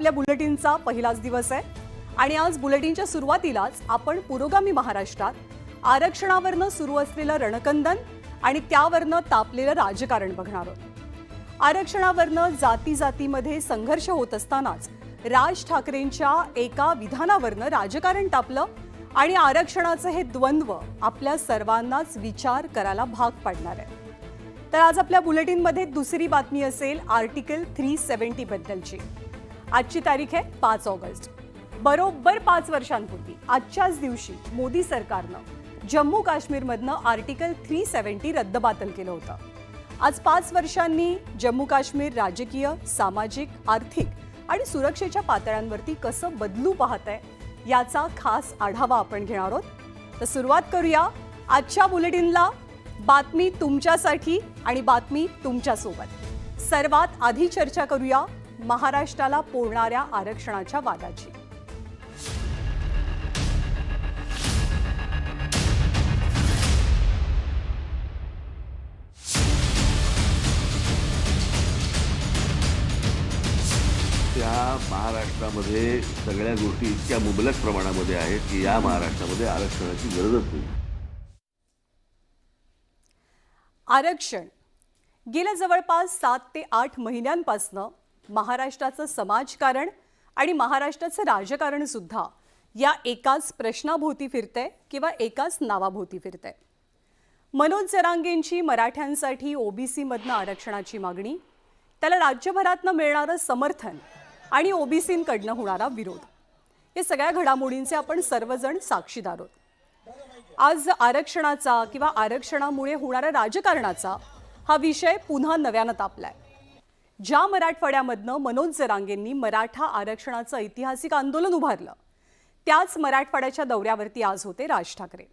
आपल्या बुलेटिनचा पहिलाच दिवस आहे. आणि आज बुलेटिनच्या सुरुवातीलाच आपण पुरोगामी महाराष्ट्रात आरक्षणावरनं सुरू असलेलं रणकंदन आणि त्यावरनं तापलेलं राजकारण बघणार आहोत. आरक्षणावरनं जाती जातीमध्ये संघर्ष होत असतानाच राज ठाकरेंच्या एका विधानावरनं राजकारण तापलं आणि आरक्षणाचं हे द्वंद्व आपल्या सर्वांनाच विचार करायला भाग पाडणार आहे. तर आज आपल्या बुलेटिनमध्ये दुसरी बातमी असेल आर्टिकल थ्री सेव्हन्टी बद्दलची आजची तारीख आहे पाच ऑगस्ट. बरोबर पाच वर्षांपूर्वी आजच्याच दिवशी मोदी सरकारनं जम्मू काश्मीरमधनं आर्टिकल थ्री सेव्हन्टी रद्दबातल केलं होतं. आज पाच वर्षांनी जम्मू काश्मीर राजकीय सामाजिक आर्थिक आणि सुरक्षेच्या पातळ्यांवरती कसं बदलू पाहत आहे याचा खास आढावा आपण घेणार आहोत. तर सुरुवात करूया आजच्या बुलेटिनला. बातमी तुमच्यासाठी आणि बातमी तुमच्यासोबत. सर्वात आधी चर्चा करूया महाराष्ट्राला पोळणाऱ्या आरक्षणाच्या वादाची. त्या महाराष्ट्रामध्ये सगळ्या गोष्टी इतक्या मुबलक प्रमाणामध्ये आहेत की या महाराष्ट्रामध्ये आरक्षणाची गरजच नाही. आरक्षण गेल्या जवळपास सात ते आठ महिन्यांपासनं महाराष्ट्राचं समाजकारण आणि महाराष्ट्राचं राजकारण सुद्धा या एकाच प्रश्नाभोवती फिरतंय किंवा एकाच नावाभोवती फिरतंय. मनोज जरांगेंची मराठ्यांसाठी ओबीसीमधनं आरक्षणाची मागणी त्याला राज्यभरातनं मिळणारं समर्थन आणि ओबीसींकडनं होणारा विरोध. हे सगळ्या घडामोडींचे आपण सर्वजण साक्षीदार आहोत. आज आरक्षणाचा किंवा आरक्षणामुळे होणाऱ्या राजकारणाचा हा विषय पुन्हा नव्यानं तापलाय. ज्या मराठवाड्यामधनं मनोज जरांगेंनी मराठा आरक्षणाचं ऐतिहासिक आंदोलन उभारलं त्याच मराठवाड्याच्या दौऱ्यावरती आज होते राज ठाकरे.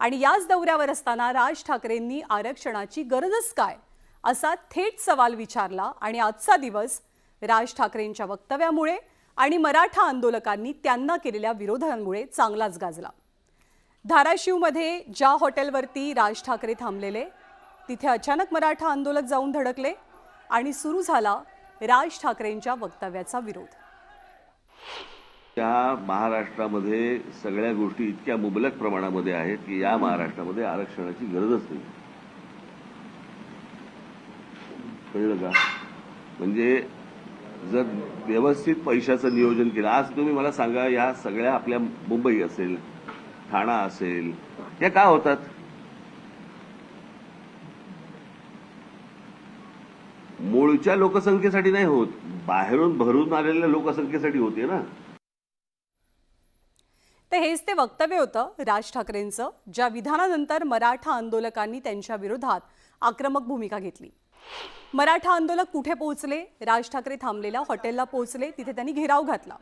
आणि याच दौऱ्यावर असताना राज ठाकरेंनी आरक्षणाची गरजच काय असा थेट सवाल विचारला आणि आजचा दिवस राज ठाकरेंच्या वक्तव्यामुळे आणि मराठा आंदोलकांनी त्यांना केलेल्या विरोधांमुळे चांगलाच गाजला. धाराशिवमध्ये ज्या हॉटेलवरती राज ठाकरे थांबलेले तिथे अचानक मराठा आंदोलक जाऊन धडकले. आणि सुरू झाला राज ठाकरेंच्या वक्तव्याचा विरोध. त्या महाराष्ट्रामध्ये सगळ्या गोष्टी इतक्या मुबलक प्रमाणामध्ये आहेत की या महाराष्ट्रामध्ये आरक्षणाची गरजच नाही. कळलं का? म्हणजे जर व्यवस्थित पैशाचं नियोजन केलं आज तुम्ही मला सांगा या सगळ्या आपल्या मुंबई असेल ठाणा असेल या का होतात? मूळच्या लोकसंख्येसाठी नाही होत. बाहेरून भरून आलेल्या लोकसंख्येसाठी होते ना. तर हेच ते वक्तव्य होतं राज ठाकरेंचं ज्या विधानानंतर मराठा आंदोलकांनी त्यांच्या विरोधात आक्रमक भूमिका घेतली. मराठा आंदोलक कुठे पोहोचले? राज ठाकरे थांबलेल्या हॉटेलला पोहोचले तिथे त्यांनी घेराव घातला.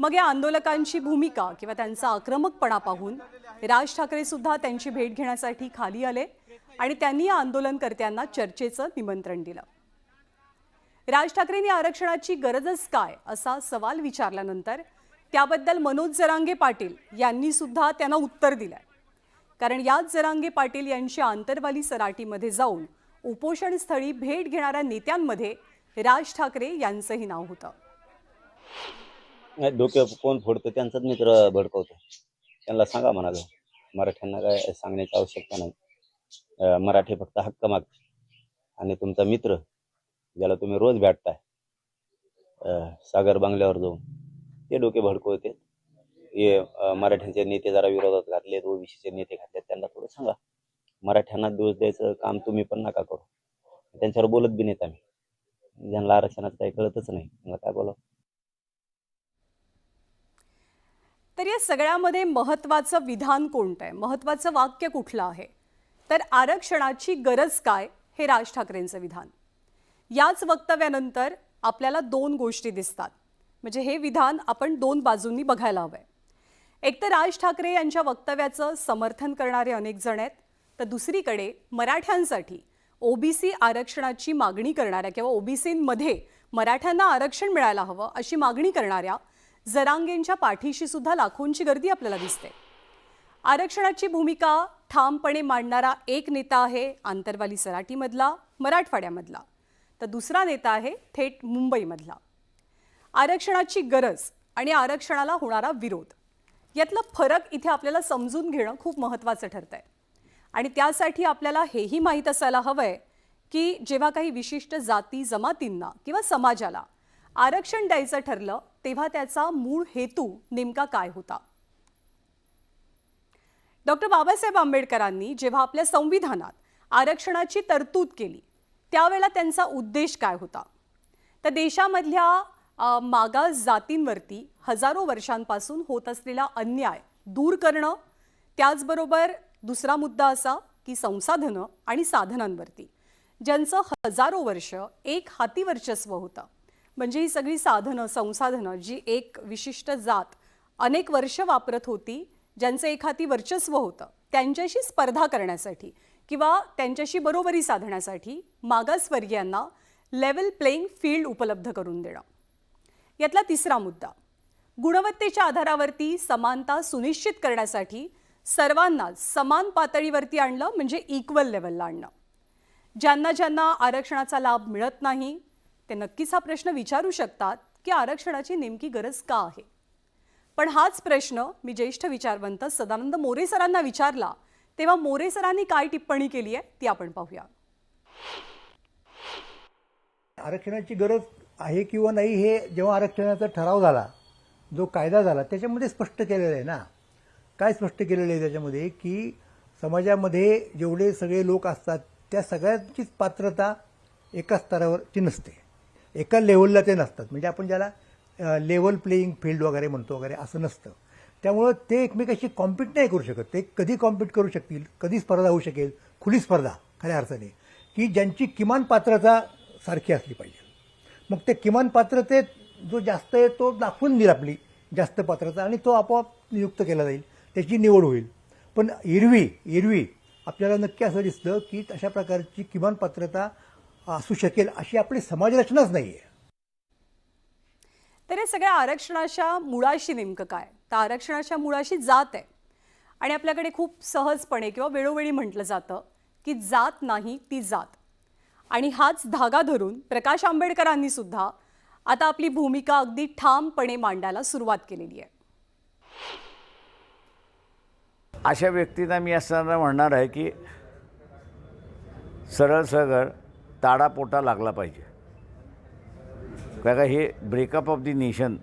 मग या आंदोलकांची भूमिका किंवा त्यांचा आक्रमकपणा पाहून राज ठाकरे सुद्धा त्यांची भेट घेण्यासाठी खाली आले आणि त्यांनी या आंदोलनकर्त्यांना चर्चेचं निमंत्रण दिलं. राज ठाकरेंनी आरक्षणाची गरजच काय असा सवाल विचारल्यानंतर त्याबद्दल मनोज जरांगे पाटील यांनी सुद्धा त्यांना उत्तर दिलं कारण याच जरांगे पाटील यांच्या आंतरवाली सराटीमध्ये जाऊन उपोषणस्थळी भेट घेणाऱ्या नेत्यांमध्ये राज ठाकरे यांचंही नाव होतं. डोक्यावर कोण फोडतो त्यांचाच मित्र भडकवतो. त्यांना सांगा म्हणालं मराठ्यांना काय सांगण्याची आवश्यकता नाही. मराठे मराठी फक्त हक्क मागते आणि तुमचा मित्र ज्याला तुम्ही रोज भेटताय सागर बंगल्यावर जाऊन ते डोके भडकवते. हे मराठ्यांचे नेते जरा विरोधात घातलेत ओबीसीचे नेते घातलेत त्यांना थोडं सांगा. मराठ्यांना दोष द्यायचं काम तुम्ही पण नका करू. त्यांच्यावर बोलत बी नाहीत आम्ही. ज्यांना आरक्षणाचं काही कळतच नाही त्यांना काय बोलाव? तर या सगळ्यामध्ये महत्वाचं विधान कोणतं आहे? महत्वाचं वाक्य कुठलं आहे? तर आरक्षणाची गरज काय? हे राज ठाकरेंचं विधान. याच वक्तव्यानंतर आपल्याला दोन गोष्टी दिसतात. म्हणजे हे विधान आपण दोन बाजूंनी बघायला हवंय. एक तर राज ठाकरे यांच्या वक्तव्याचं समर्थन करणारे अनेक जण आहेत. तर दुसरीकडे मराठ्यांसाठी ओबीसी आरक्षणाची मागणी करणाऱ्या किंवा ओबीसीमध्ये मराठ्यांना आरक्षण मिळायला हवं अशी मागणी करणाऱ्या जरांगेंच्या पाठीशी सुद्धा लाखोंची गर्दी आपल्याला दिसते. आरक्षणाची भूमिका ठामपणे मांडणारा एक नेता आहे आंतरवाली सराटीमधला मराठवाड्यामधला. तर दुसरा नेता आहे थेट मुंबईमधला. आरक्षणाची गरज आणि आरक्षणाला होणारा विरोध यातला फरक इथे आपल्याला समजून घेणं खूप महत्त्वाचं ठरतंय. आणि त्यासाठी आपल्याला हेही माहीत असायला हवंय की जेव्हा काही विशिष्ट जाती जमातींना किंवा समाजाला आरक्षण द्यायचं ठरलं तेव्हा त्याचा मूळ हेतू नेमका काय होता? डॉक्टर बाबासाहेब आंबेडकरांनी जेव्हा आपल्या संविधानात आरक्षणाची तरतूद केली त्यावेळेला त्यांचा उद्देश काय होता? तर देशामधल्या मागास जातींवरती हजारो वर्षांपासून होत असलेला अन्याय दूर करणं त्याचबरोबर दुसरा मुद्दा असा की संसाधनं आणि साधनांवरती ज्यांचं हजारो वर्ष एक हाती वर्चस्व होतं. म्हणजे ही सगळी साधनं संसाधनं जी एक विशिष्ट जात अनेक वर्ष वापरत होती ज्यांचं एक हाती वर्चस्व होतं त्यांच्याशी स्पर्धा करण्यासाठी. किंवा त्यांच्याशी बरोबरी साधण्यासाठी मागासवर्गीयांना लेवल प्लेईंग फील्ड उपलब्ध करून देणं. यातला तिसरा मुद्दा गुणवत्तेच्या आधारावरती समानता सुनिश्चित करण्यासाठी सर्वांना समान पातळीवरती आणलं म्हणजे इक्वल लेवलला आणणं. ज्यांना ज्यांना आरक्षणाचा लाभ मिळत नाही ते नक्कीच हा प्रश्न विचारू शकतात की आरक्षणाची नेमकी गरज का आहे. पण हाच प्रश्न मी ज्येष्ठ विचारवंत सदानंद मोरे सरांना विचारला तेव्हा मोरे सरांनी काय टिप्पणी केली आहे ती आपण पाहूया. आरक्षणाची गरज आहे किंवा नाही हे जेव्हा आरक्षणाचा ठराव झाला जो कायदा झाला त्याच्यामध्ये स्पष्ट केलेलं आहे ना. काय स्पष्ट केलेलं आहे त्याच्यामध्ये? की समाजामध्ये जेवढे सगळे लोक असतात त्या सगळ्यांचीच पात्रता एका स्तरावरची नसते. एका लेवलला ते नसतात. म्हणजे आपण ज्याला लेवल प्लेईंग फील्ड वगैरे म्हणतो वगैरे असं नसतं. त्यामुळं ते एकमेकाशी कॉम्पिट नाही करू शकत. ते कधी कॉम्पिट करू शकतील कधी स्पर्धा होऊ शकेल खुली स्पर्धा खऱ्या अर्थाने की ज्यांची किमान पात्रता सारखी असली पाहिजे. मग ते किमान पात्रतेत जो जास्त आहे तो दाखवून देईल आपली जास्त पात्रता आणि तो आपोआप नियुक्त केला जाईल त्याची निवड होईल. पण एरवी एरवी आपल्याला नक्की असं दिसतं की अशा प्रकारची किमान पात्रता असू शकेल अशी आपली समाजरचनाच नाही आहे तर हे सगळ्या आरक्षणाच्या मुळाशी नेमकं काय? तर आरक्षणाच्या मुळाशी जात आहे. आणि आपल्याकडे खूप सहजपणे किंवा वेळोवेळी म्हटलं जातं की जात नाही ती जात. आणि हाच धागा धरून प्रकाश आंबेडकरांनी सुद्धा आता आपली भूमिका अगदी ठामपणे मांडायला सुरुवात केलेली आहे. अशा व्यक्तींना मी असताना म्हणणार आहे की सरळ सगळ ताडापोटा लागला पाहिजे. कारण का हे ब्रेकअप ऑफ दी नेशन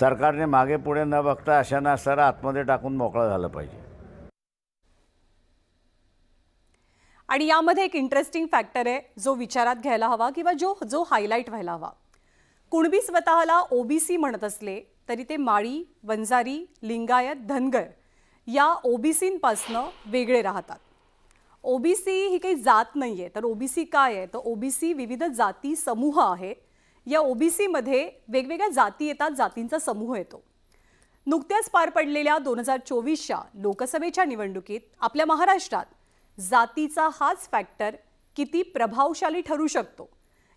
सरकारने मागे पुढे न बघता अशांना सर आतमध्ये टाकून मोकळा झालं पाहिजे. आणि यामध्ये एक इंटरेस्टिंग फॅक्टर आहे जो विचारात घ्यायला हवा किंवा जो जो हायलाईट व्हायला हवा. कुणबी स्वतःला ओबीसी म्हणत असले तरी ते माळी वंजारी लिंगायत धनगर या ओबीसींपासनं वेगळे राहतात. ओबीसी ही काही जात नाही आहे तर ओबीसी काय आहे? तर ओबीसी विविध जाती समूह आहे या ओबीसीमध्ये वेगवेगळ्या जाती येतात जातींचा समूह येतो. नुकत्याच पार पडलेल्या दोन हजार चोवीसच्या लोकसभेच्या निवडणुकीत आपल्या महाराष्ट्रात जातीचा हाच फॅक्टर किती प्रभावशाली ठरू शकतो?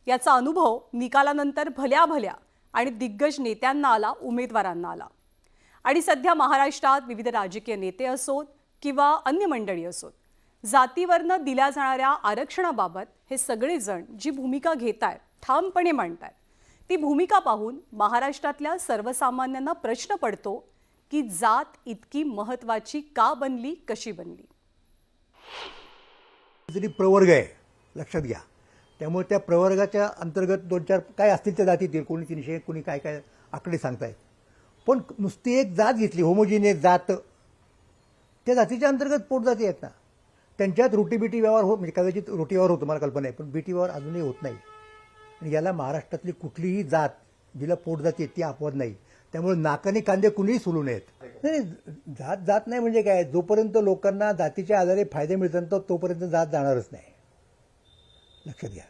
याचा अनुभव निकालानंतर भल्या भल्या आणि दिग्गज नेत्यांना आला उमेदवारांना आला. आणि सध्या महाराष्ट्रात विविध राजकीय नेते असोत किंवा अन्य मंडळी असोत जातीवरनं दिल्या जाणाऱ्या आरक्षणाबाबत हे सगळेजण जी भूमिका घेत आहेत ठामपणे मांडतात. ती भूमिका पाहून महाराष्ट्रातल्या सर्वसामान्यांना प्रश्न पडतो की जात इतकी महत्त्वाची का बनली कशी बनली? जरी प्रवर्ग आहे लक्षात घ्या. त्यामुळे त्या प्रवर्गाच्या अंतर्गत दोन चार काय असतील त्या जातीतील कोणी तीनशे कोणी काय काय आकडे सांगतायत. पण नुसती एक जात घेतली होमोजिनियस जात त्या जातीच्या अंतर्गत पोट जाती आहेत ना. त्यांच्यात रोटी बिटी व्यवहार हो म्हणजे कदाचित रोटी व्यवहार होतो मला कल्पना आहे पण बिटी व्यवहार अजूनही होत नाही. आणि याला महाराष्ट्रातली कुठलीही जात जिला पोट जाते ती अपवाद नाही. त्यामुळे नाकाने कांदे कुणीही सोलू नयेत. नाही जात जात नाही म्हणजे काय? जोपर्यंत लोकांना जातीच्या आधारे फायदे मिळतात तोपर्यंत जात जाणारच नाही. लक्षात घ्या.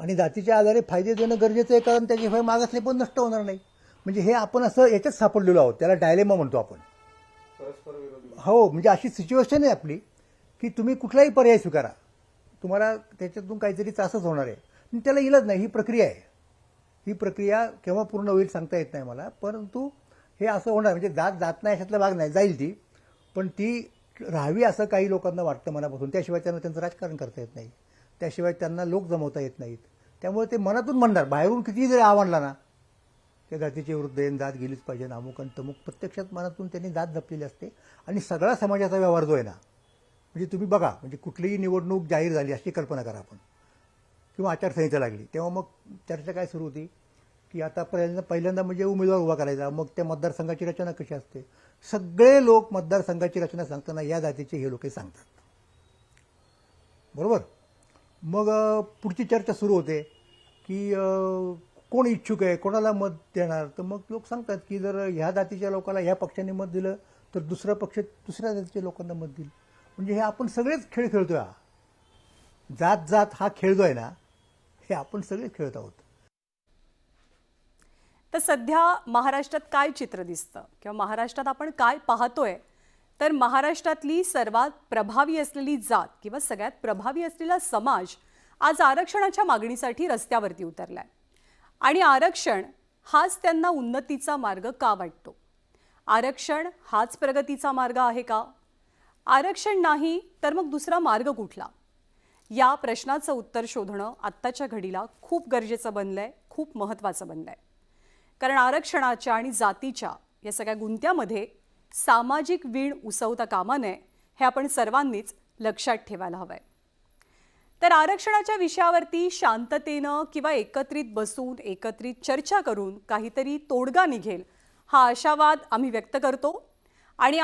आणि जातीच्या आधारे फायदे देणं गरजेचं आहे कारण त्याच्याशिवाय मागासले पण नष्ट होणार नाही. म्हणजे हे आपण असं याच्यात सापडलेलो आहोत. त्याला डायलेमा म्हणतो आपण. हो म्हणजे अशी सिच्युएशन आहे आपली की तुम्ही कुठलाही पर्याय स्वीकारा. तुम्हाला त्याच्यातून काहीतरी त्रासच होणार आहे. त्याला इलाज नाही ही प्रक्रिया आहे. ही प्रक्रिया केव्हा पूर्ण होईल सांगता येत नाही मला परंतु हे असं होणार म्हणजे जात जात नाही अशातला भाग नाही जाईल ती. पण ती राहावी असं काही लोकांना वाटतं मनापासून. त्याशिवाय त्यांना त्यांचं राजकारण करता येत नाही. त्याशिवाय त्यांना लोक जमवता येत नाहीत. त्यामुळे ते मनातून म्हणणार बाहेरून किती जरी आवडला ना त्या जातीचे वृद्ध जात गेलीच पाहिजे ना अमुक आणि तमुक. प्रत्यक्षात मनातून त्यांनी जात जपलेली असते. आणि सगळा समाजाचा व्यवहार जो आहे ना म्हणजे तुम्ही बघा म्हणजे कुठलीही निवडणूक जाहीर झाली अशी कल्पना करा आपण. किंवा आचारसंहिता लागली. तेव्हा मग चर्चा काय सुरू होती? की आता पहिल्यांदा पहिल्यांदा म्हणजे उमेदवार उभा करायचा. मग त्या मतदारसंघाची रचना कशी असते? सगळे लोक मतदारसंघाची रचना सांगताना या जातीचे हे लोक सांगतात. बरोबर? मग पुढची चर्चा सुरू होते की कोण इच्छुक आहे? कोणाला मत देणार? तर मग लोक सांगतात की जर ह्या जातीच्या लोकांना ह्या पक्षाने मत दिलं तर दुसरा पक्ष दुसऱ्या जातीच्या लोकांना मत देईल. म्हणजे हे आपण सगळेच खेळ खेळतोय हा. जात जात हा खेळ जो आहे ना हे आपण सगळे खेळत आहोत. तर सध्या महाराष्ट्रात काय चित्र दिसतं? किंवा महाराष्ट्रात आपण काय पाहतोय? तर महाराष्ट्रातली सर्वात प्रभावी असलेली जात किंवा सगळ्यात प्रभावी असलेला समाज आज आरक्षणाच्या मागणीसाठी रस्त्यावरती उतरलाय. आणि आरक्षण हाच त्यांना उन्नतीचा मार्ग का वाटतो? आरक्षण हाच प्रगतीचा मार्ग आहे का? आरक्षण नाही तर मग दुसरा मार्ग कुठला? या प्रश्नाचं उत्तर शोधणं आत्ताच्या घडीला खूप गरजेचं बनलंय खूप महत्त्वाचं बनलंय. कारण आरक्षणाच्या आणि जातीच्या या सगळ्या गुंत्यामध्ये सामाजिक वीण उसवता कामा नये हे आपण सर्वांनीच लक्षात ठेवायला हवंय. तर आरक्षणाच्या विषयावरती शांततेनं किंवा एकत्रित बसून एकत्रित चर्चा करून काहीतरी तोडगा निघेल हा आशावाद आम्ही व्यक्त करतो आणि